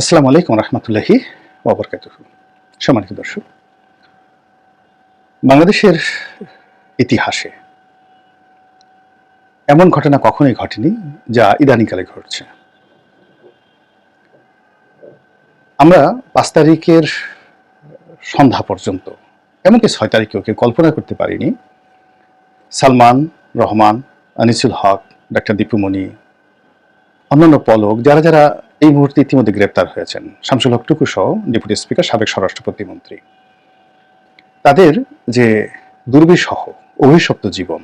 আসসালামু আলাইকুম রহমতুল্লাহি ওবরকাত সম্মানিত দর্শক, বাংলাদেশের ইতিহাসে এমন ঘটনা কখনোই ঘটেনি যা ইদানিংকালে ঘটছে। আমরা পাঁচ তারিখের সন্ধ্যা পর্যন্ত, এমনকি ছয় তারিখেও কেউ কল্পনা করতে পারিনি, সালমান রহমান, আনিসুল হক, ডাক্তার দীপুমণি, অন্যান্য পলক, যারা যারা এই মুহূর্তে ইতিমধ্যে গ্রেপ্তার হয়েছেন শামসুল হক টুকু সহ ডেপুটি স্পিকার, সাবেক স্বরাষ্ট্র প্রতিমন্ত্রী। তাদের যে দুর্বিসহ অভিশপ্ত জীবন,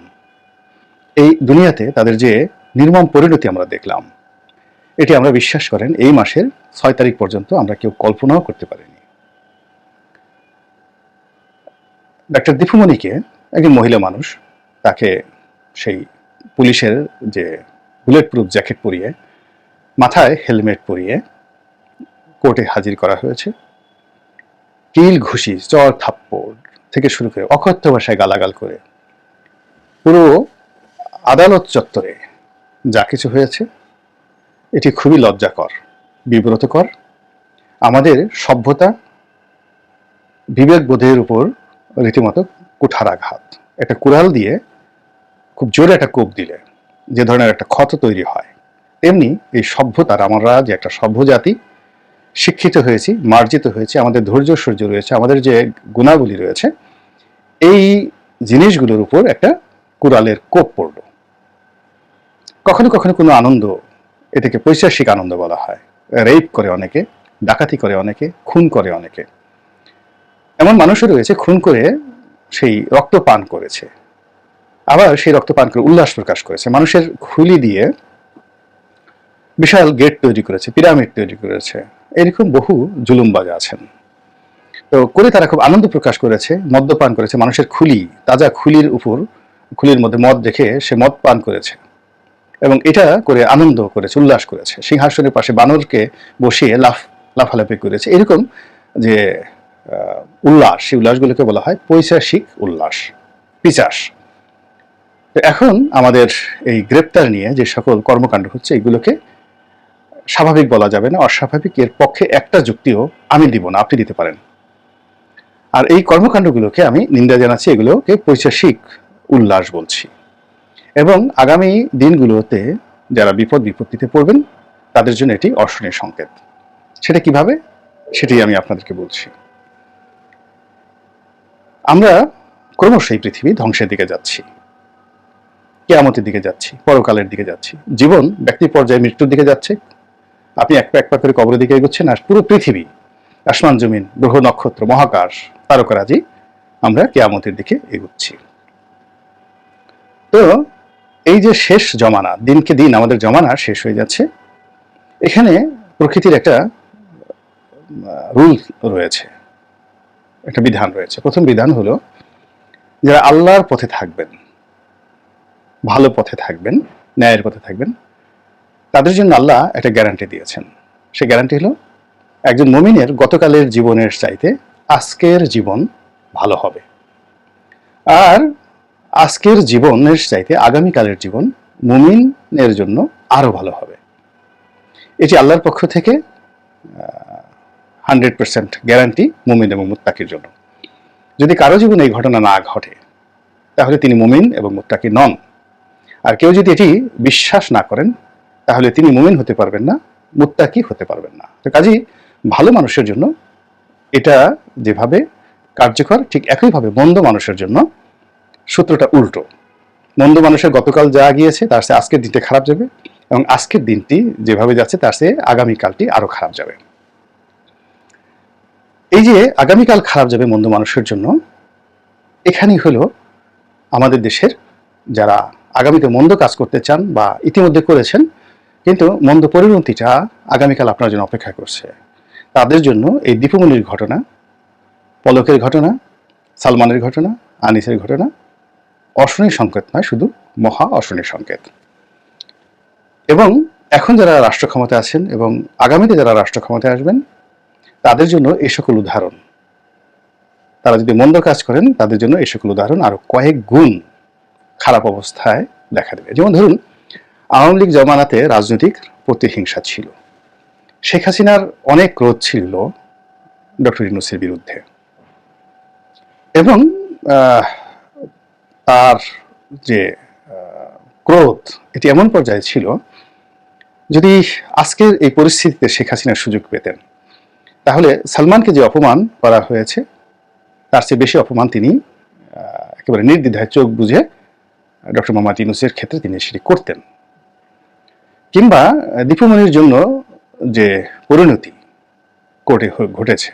এই দুনিয়াতে তাদের যে নির্মম পরিণতি আমরা দেখলাম, এটি আমরা বিশ্বাস করেন এই মাসের ছয় তারিখ পর্যন্ত আমরা কেউ কল্পনাও করতে পারিনি। ডাক্তার দীপুমণিকে একজন মহিলা মানুষ, তাকে সেই পুলিশের যে বুলেট প্রুফ জ্যাকেট পরিয়ে মাথায় হেলমেট পরিয়ে কোর্টে হাজির করা হয়েছে। কিল ঘুষি, চর থাপ্পড় থেকে শুরু করে অকথ্য ভাষায় গালাগাল করে পুরো আদালত চত্বরে যা কিছু হয়েছে, এটি খুবই লজ্জাকর, বিব্রতকর। আমাদের সভ্যতা বিবেকবোধের উপর রীতিমতো কুঠারাঘাত। একটা কুড়াল দিয়ে খুব জোরে একটা কোপ দিলে যে ধরনের একটা ক্ষত তৈরি হয়। তেমনি এই সভ্যতার আমরা যে একটা সভ্য জাতি শিক্ষিত হয়েছি, মার্জিত হয়েছে, আমাদের ধৈর্য সূর্য রয়েছে, আমাদের যে গুণাবলী রয়েছে, এই জিনিসগুলোর উপর একটা কুড়ালের কোপ পড়ল। কখনো কখনো কোনো আনন্দ, এটাকে পৈশাসিক আনন্দ বলা হয়। রেপ করে অনেকে, ডাকাতি করে অনেকে, খুন করে অনেকে। এমন মানুষও রয়েছে, খুন করে সেই রক্ত পান করেছে। আবার সেই রক্ত পান করে উল্লাস প্রকাশ করেছে। মানুষের খুলি দিয়ে বিশাল গেট তৈরি করেছে, পিরামিড তৈরি করেছে। এরকম বহু জুলুমবাজ আছেন। তো করে তারা খুব আনন্দ প্রকাশ করেছে মদ্যপান করেছে, মানুষের খুলি, তাজা খুলির উপর, খুলির মধ্যে মদ দেখে সে মদ পান করেছে। এবং এটা করে আনন্দ করেছে, উল্লাস করেছে। সিংহাসনের পাশে বানরকে বসিয়ে লাফ, লাফালাফি করেছে। এরকম যে উল্লাস, সেই উল্লাসগুলোকে বলা হয় পৈশাসিক উল্লাস, পিচাস। এখন আমাদের এই গ্রেপ্তার নিয়ে যে সকল কর্মকাণ্ড হচ্ছে, এগুলোকে স্বাভাবিক বলা যাবে না, অস্বাভাবিক, এর পক্ষে একটা যুক্তিও আমি দিব না, আপনি দিতে পারেন। আর এই কর্মকাণ্ডগুলোকে আমি নিন্দা জানাচ্ছি, এগুলোকে পৈশাসিক উল্লাস বলছি। এবং আগামী দিনগুলোতে যারা বিপদ বিপত্তিতে পড়বেন, তাদের জন্য এটি অর্শনের সংকেত। সেটা কীভাবে? সেটাই আমি আপনাদেরকে বলছি। আমরা ক্রমশ এই পৃথিবী ধ্বংসের দিকে যাচ্ছি। কেয়ামতের দিকে যাচ্ছি, পরকালের দিকে যাচ্ছি। জীবন ব্যক্তি পর্যায়ে মৃত্যুর দিকে যাচ্ছে আপনি এক পা এক পা করে কবরের দিকে এগোচ্ছেন আর পুরো পৃথিবী, আসমান, জমিন, গ্রহ, নক্ষত্র, মহাকাশ, তারকারাজি আমরা কেয়ামতের দিকে এগোচ্ছি। তো এই যে শেষ জমানা, দিনকে দিন আমাদের জমানা শেষ হয়ে যাচ্ছে, এখানে প্রকৃতির একটা রুল রয়েছে, একটা বিধান রয়েছে। প্রথম বিধান হলো যারা আল্লাহর পথে থাকবেন, ভালো পথে থাকবেন, ন্যায়ের পথে থাকবেন তাদের জন্য আল্লাহ একটা গ্যারান্টি দিয়েছেন। সে গ্যারান্টি হলো, একজন মমিনের গতকালের জীবনের চাইতে আজকের জীবন ভালো হবে। আর আজকের জীবনের চাইতে আগামীকালের জীবন মুমিনের জন্য আরও ভালো হবে। এটি আল্লাহর পক্ষ থেকে হান্ড্রেড পার্সেন্ট গ্যারান্টি মুমিন এবং মুত্তাকির জন্য। যদি কারও জীবনে এই ঘটনা না ঘটে, তাহলে তিনি মুমিন এবং মুত্তাকি নন। আর কেউ যদি এটি বিশ্বাস না করেন তাহলে তিনি মুমিন হতে পারবেন না, মুত্তাকি হতে পারবেন না। তো কাজেই ভালো মানুষের জন্য এটা যেভাবে কার্যকর, ঠিক একইভাবে মন্দ মানুষের জন্য সূত্রটা উল্টো। মন্দ মানুষের গতকাল যা গিয়েছে, তার সে আজকের দিনটি খারাপ যাবে এবং আজকের দিনটি যেভাবে যাচ্ছে, তার সে আগামীকালটি আরও খারাপ যাবে। এই যে আগামীকাল খারাপ যাবে মন্দ মানুষের জন্য, এখানেই হলো আমাদের দেশের যারা আগামীতে মন্দ কাজ করতে চান বা ইতিমধ্যে করেছেন কিন্তু মন্দ পরিণতিটা আগামীকাল আপনার জন্য অপেক্ষা করছে, তাদের জন্য এই দীপমণির ঘটনা, পলকের ঘটনা, সালমানের ঘটনা, আনিসের ঘটনা অশনির সংকেত নয়, শুধু মহা অশনির সংকেত। এবং এখন যারা রাষ্ট্র ক্ষমতায় আছেন এবং আগামীতে যারা রাষ্ট্র ক্ষমতায় আসবেন, তাদের জন্য এই সকল উদাহরণ। তারা যদি মন্দ কাজ করেন, তাদের জন্য এই সকল উদাহরণ আরও কয়েক গুণ খারাপ অবস্থায় দেখা দেবে। যেমন ধরুন আওয়ামী লীগ জমানাতে রাজনৈতিক প্রতিহিংসা ছিল। শেখ হাসিনার অনেক ক্রোধ ছিল ডক্টর ইউনুসের বিরুদ্ধে। এবং তার যে ক্রোধ, এটি এমন পর্যায়ে ছিল, যদি আজকের এই পরিস্থিতিতে শেখ হাসিনার সুযোগ পেতেন, তাহলে সালমানকে যে অপমান করা হয়েছে, তার চেয়ে বেশি অপমান তিনি একেবারে নির্দ্বিধায় চোখ বুঝে ডক্টর মোহাম্মদ ইউনুসের ক্ষেত্রে তিনি সেটি করতেন। কিংবা দীপুমণির জন্য যে পরিণতি কোর্টে ঘটেছে,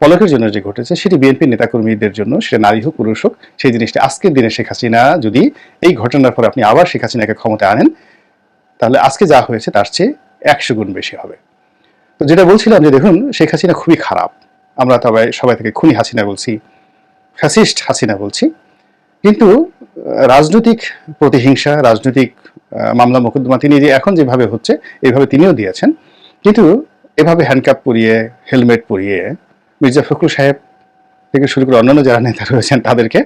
পলকের জন্য যে ঘটেছে, সেটি বিএনপি নেতাকর্মীদের জন্য, সেটা নারী হোক, পুরুষ হোক, সেই জিনিসটা আজকের দিনে শেখ হাসিনা যদি এই ঘটনার পর আপনি আবার শেখ হাসিনাকে ক্ষমতায় আনেন, তাহলে আজকে যা হয়েছে তার চেয়ে একশো গুণ বেশি হবে। তো যেটা বলছিলাম যে দেখুন, শেখ হাসিনা খুবই খারাপ। আমরা তবে সবাই থেকে খুনি হাসিনা বলছি, ফ্যাসিস্ট হাসিনা বলছি। কিন্তু রাজনৈতিক প্রতিহিংসা, রাজনৈতিক মামলা মোকদ্দমা তিনি যে এখন যেভাবে হচ্ছে এইভাবে তিনিও দিয়েছেন। কিন্তু এভাবে হ্যান্ডকাপ পরিয়ে হেলমেট পরিয়ে মির্জা ফখরুল সাহেব থেকে শুরু করে অন্যান্য যারা নেতা রয়েছেন, তাদেরকে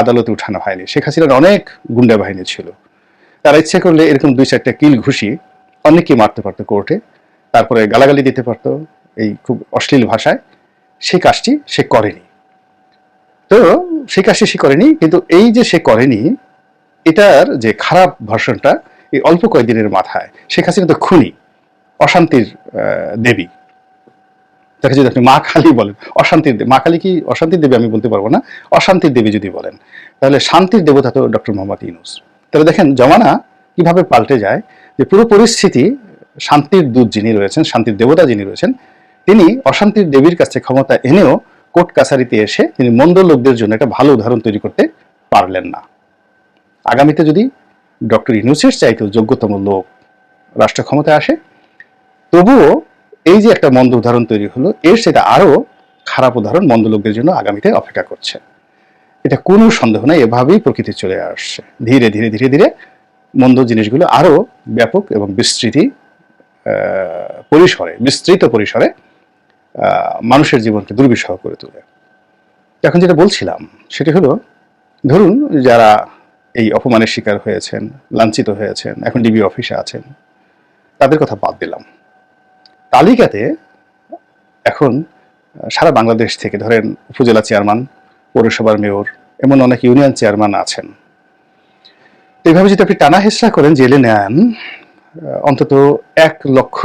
আদালতে উঠানো হয়নি। শেখ হাসিনার অনেক গুন্ডা বাহিনী ছিল। তারা ইচ্ছে করলে এরকম দুই চারটা কিল ঘুষি অনেককে মারতে পারতো কোর্টে, তারপরে গালাগালি দিতে পারতো এই খুব অশ্লীল ভাষায়। সেই কাজটি সে করেনি। তো সেই কাজটি সে করেনি, কিন্তু এই যে সে করেনি এটার যে খারাপ ভার্সনটা এই অল্প কয়েকদিনের মাথায়, শেখ হাসিনা তো খুনি, অশান্তির দেবী। তাকে যদি আপনি মা কালী বলেন, অশান্তির মা কালী কি অশান্তির দেবী আমি বলতে পারব না, অশান্তির দেবী যদি বলেন, তাহলে শান্তির দেবতা তো ডক্টর মোহাম্মদ ইউনুস। তাহলে দেখেন জমানা কীভাবে পাল্টে যায়, যে পুরো পরিস্থিতি শান্তির দূত যিনি রয়েছেন, শান্তির দেবতা যিনি রয়েছেন, তিনি অশান্তির দেবীর কাছে ক্ষমতা এনেও কোর্ট কাছারিতে এসে তিনি মন্দ লোকদের জন্য একটা ভালো উদাহরণ তৈরি করতে পারলেন না। আগামীতে যদি ডক্টর ইউনুসের চাইতেও যোগ্যতম লোক রাষ্ট্র ক্ষমতায় আসে, তবুও এই যে একটা মন্দ উদাহরণ তৈরি হলো, এর সেটা আরও খারাপ উদাহরণ মন্দ লোকদের জন্য আগামীতে অপেক্ষা করছে। এটা কোনো সন্দেহ নাই, এভাবেই প্রকৃতি চলে আসছে। ধীরে ধীরে ধীরে ধীরে মন্দ জিনিসগুলো আরও ব্যাপক এবং বিস্তৃতি পরিসরে, বিস্তৃত পরিসরে মানুষের জীবনকে দুর্বিষহ করে তোলে। এখন যেটা বলছিলাম, সেটি হলো, ধরুন যারা এই অপমানের শিকার হয়েছেন, লাঞ্ছিত হয়েছেন, এখন ডিবি অফিসে আছেন। তাদের কথা বাদ দিলাম। তালিকাতে এখন সারা বাংলাদেশ থেকে ধরেন উপজেলা চেয়ারম্যান, পৌরসভার মেয়র, এমন অনেক ইউনিয়ন চেয়ারম্যান আছেন। এইভাবে যদি আপনি টানা হেসরা করেন, জেলে নেন অন্তত এক লক্ষ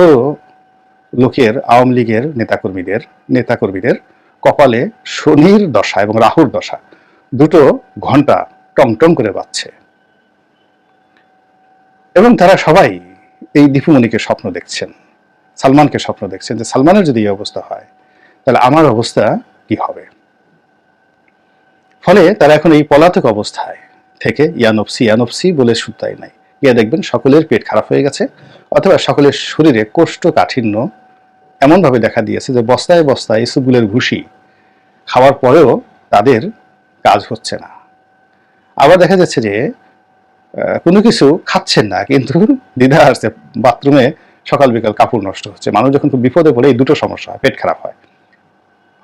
লোকের, আওয়ামী লীগের নেতাকর্মীদের নেতাকর্মীদের কপালে শনির দশা এবং রাহুর দশা দুটো ঘণ্টা টং টং করে বাজছে এবং তারা সবাই এই দীপুমণিকে স্বপ্ন দেখছেন, সালমানকে স্বপ্ন দেখছেন যে, সালমানের যদি এই অবস্থা হয়, তাহলে আমার অবস্থা কি হবে? ফলে তারা এখন এই পলাতক অবস্থায় থেকে ইয়ানপসি ইয়ানপসি বলে সুতাই নাই। গিয়ে দেখবেন সকলের পেট খারাপ হয়ে গেছে, অথবা সকলের শরীরে কোষ্ঠকাঠিন্য এমনভাবে দেখা দিয়েছে যে, বস্তায় বস্তায় ইসুগুলের ভুসি খাওয়ার পরেও তাদের কাজ হচ্ছে না। আবার দেখা যাচ্ছে যে কোনো কিছু খাচ্ছেন না, কিন্তু দ্বিধা আসছে বাথরুমে সকাল বিকাল কাপড় নষ্ট হচ্ছে। মানুষ যখন খুব বিপদে পড়ে, এই দুটো সমস্যা হয়, পেট খারাপ হয়।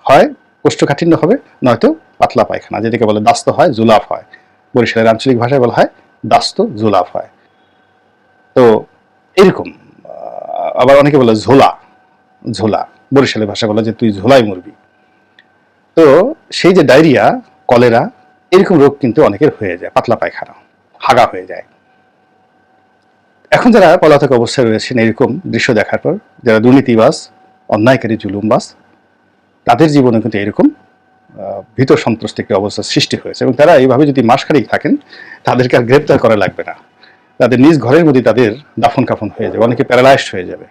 হয়, কোষ্ঠকাঠিন্য হবে, নয়তো পাতলা পায়খানা, যেটাকে বলে দাস্ত হয়, জুলাফ হয়। বরিশালের আঞ্চলিক ভাষায় বলা হয় দাস্ত জুলাফ হয়। তো এরকম আবার অনেকে বলে ঝোলা ঝোলা। বরিশালের ভাষায় বলে যে, তুই ঝোলাই মরবি। তো সেই যে ডায়রিয়া, কলেরা এরকম রোগ কিন্তু অনেকের হয়ে যায়, পাতলা পায়খানা, হাগা হয়ে যায়। এখন যারা পলাতক অবস্থায় রয়েছেন এরকম দৃশ্য দেখার পর, যারা দুর্নীতিবাজ, অন্যায়কারী, জুলুমবাজ, তাদের জীবনে কিন্তু এরকম ভীত সন্ত্রস্ত একটি অবস্থার সৃষ্টি হয়েছে এবং তারা এইভাবে যদি মাসখানিক থাকেন, তাদেরকে আর গ্রেপ্তার করা লাগবে না। তাদের নিজ ঘরের মধ্যে তাদের দাফন কাফন হয়ে যাবে, অনেকে প্যারালাইজড হয়ে যাবে,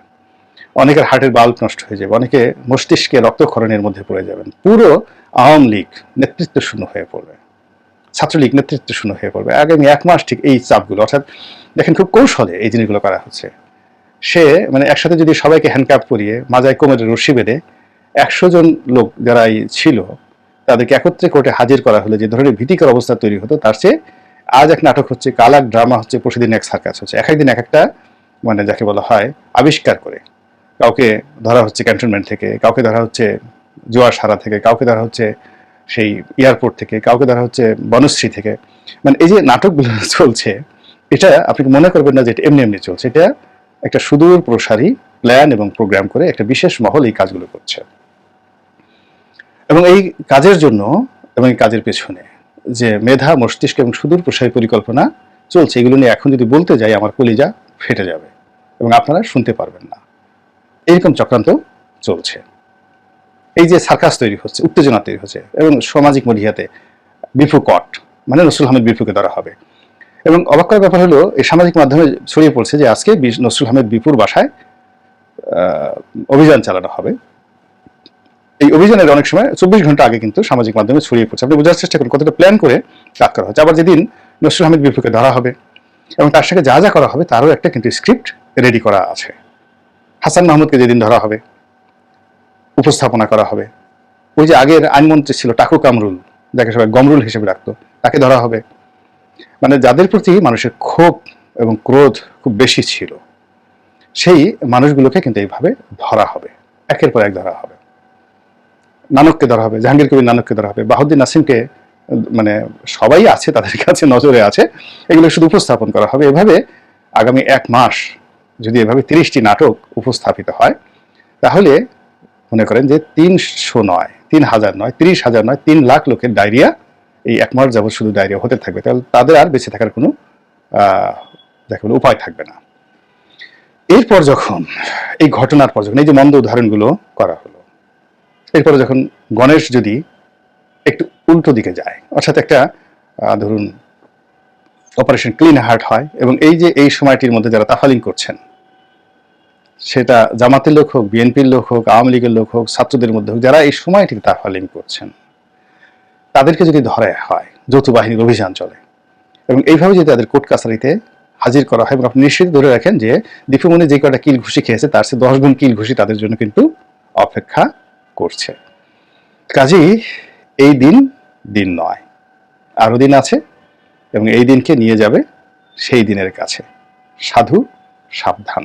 অনেকের হার্টের বাল্ব নষ্ট হয়ে যাবে, অনেকে মস্তিষ্কে রক্তক্ষরণের মধ্যে পড়ে যাবেন। পুরো আওয়ামী লীগ নেতৃত্ব শূন্য হয়ে পড়বে। ছাত্রলীগ নেতৃত্ব শূন্য হয়ে পড়বে। আগামী এক মাস ঠিক এই চাপগুলো, অর্থাৎ দেখেন খুব কৌশলে এই জিনিসগুলো করা হচ্ছে। সে মানে একসাথে যদি সবাইকে হ্যান্ডকাপ করিয়ে মাজায় কোমরে রশি বেঁধে একশো জন লোক যারা ছিল, তাদেরকে একত্রে কোর্টে হাজির করা হলে যে ধরনের ভীতিকর অবস্থা তৈরি হতো, তার চেয়ে আজ এক নাটক হচ্ছে কাল এক ড্রামা হচ্ছে প্রতিদিন এক সার্কাস হচ্ছে। এক একদিন এক একটা মানে যাকে বলা হয় আবিষ্কার করে। কাউকে ধরা হচ্ছে ক্যান্টনমেন্ট থেকে, কাউকে ধরা হচ্ছে জোয়ার সারা থেকে, কাউকে ধরা হচ্ছে সেই এয়ারপোর্ট থেকে, কাউকে ধরা হচ্ছে বনশ্রী থেকে। মানে এই যে নাটকগুলো চলছে, এটা আপনি মনে করবেন না যে এটা এমনি এমনি চলছে? এটা একটা সুদূর প্রসারী প্ল্যান এবং প্রোগ্রাম করে একটা বিশেষ মহল এই কাজগুলো করছে। এবং এই কাজের জন্য এবং এই কাজের পেছনে যে মেধা, মস্তিষ্ক এবং সুদূর প্রসারী পরিকল্পনা চলছে, এগুলো নিয়ে এখন যদি বলতে যাই, আমার কলিজা ফেটে যাবে এবং আপনারা শুনতে পারবেন না। এরকম চক্রান্ত চলছে। এই যে সার্কাস তৈরি হচ্ছে, উত্তেজনা তৈরি হচ্ছে এবং সামাজিক মিডিয়াতে কট মানে নসরুল আহমেদ বিপুকে ধরা হবে। এবং অবাক করার ব্যাপার হলো, এই সামাজিক মাধ্যমে ছড়িয়ে পড়ছে যে আজকে নসরুল আহমেদ বিপুর বাসায় অভিযান চালানো হবে। এই অভিযানের অনেক সময় চব্বিশ ঘণ্টা আগে কিন্তু সামাজিক মাধ্যমে ছড়িয়ে পড়ছে। আপনি বোঝার চেষ্টা করুন, কতটা প্ল্যান করে কাজ করা হচ্ছে। আবার যেদিন নসরুল আহমেদ বিপুকে ধরা হবে এবং তার সাথে যা যা করা হবে, তারও একটা কিন্তু স্ক্রিপ্ট রেডি করা আছে। হাসান মাহমুদকে যেদিন ধরা হবে উপস্থাপনা করা হবে। ওই যে আগের আইনমন্ত্রী ছিল টাকু কামরুল, যাকে সবাই গমরুল হিসেবে রাখতো তাকে ধরা হবে। মানে যাদের প্রতি মানুষের ক্ষোভ এবং ক্রোধ খুব বেশি ছিল, সেই মানুষগুলোকে কিন্তু এইভাবে ধরা হবে। একের পর এক ধরা হবে। নানককে ধরা হবে, জাহাঙ্গীর কবির নানককে ধরা হবে বাহুদ্দিন নাসিমকে মানে সবাই আছে, তাদের কাছে নজরে আছে, এগুলো শুধু উপস্থাপন করা হবে। এভাবে আগামী এক মাস যদি এভাবে তিরিশটি নাটক উপস্থাপিত হয়, তাহলে মনে করেন যে তিনশো নয়, তিন হাজার নয়, তিরিশ হাজার নয়, তিন লাখ লোকের ডায়রিয়া এই এক মাস যাবত শুধু ডায়রিয়া হতে থাকবে। তাহলে তাদের আর বেঁচে থাকার কোনো যাকে উপায় থাকবে না। এরপর যখন, এই ঘটনার পর যখন, এই যে মন্দ উদাহরণগুলো করা হলো, এরপরে যখন গণেশ যদি একটু উল্টো দিকে যায়, অর্থাৎ একটা ধরুন অপারেশন ক্লিন হার্ট হয়, এবং এই যে এই সময়টির মধ্যে যারা তাফালিং করছেন সেটা জামাতের লোক হোক, বিএনপির লোক হোক, আওয়ামী লীগের লোক হোক, ছাত্রদের মধ্যে হোক, যারা এই সময়টিতে তাফালিং করছেন, তাদেরকে যদি ধরে হয়, যৌথ বাহিনীর অভিযান চলে, এবং এইভাবে যদি তাদের কোর্ট কাছারিতে হাজির করা হয়, এবং আপনি নিশ্চিত ধরে রাখেন যে দীপুমণি যে কটা কিল ঘুষি খেয়েছে, তার চেয়ে দশ গুণ কিল ঘুষি তাদের জন্য কিন্তু অপেক্ষা করছে। কাজেই এই দিন দিন নয়, আরও দিন আছে, এবং এই দিনকে নিয়ে যাবে সেই দিনের কাছে। সাধু সাবধান।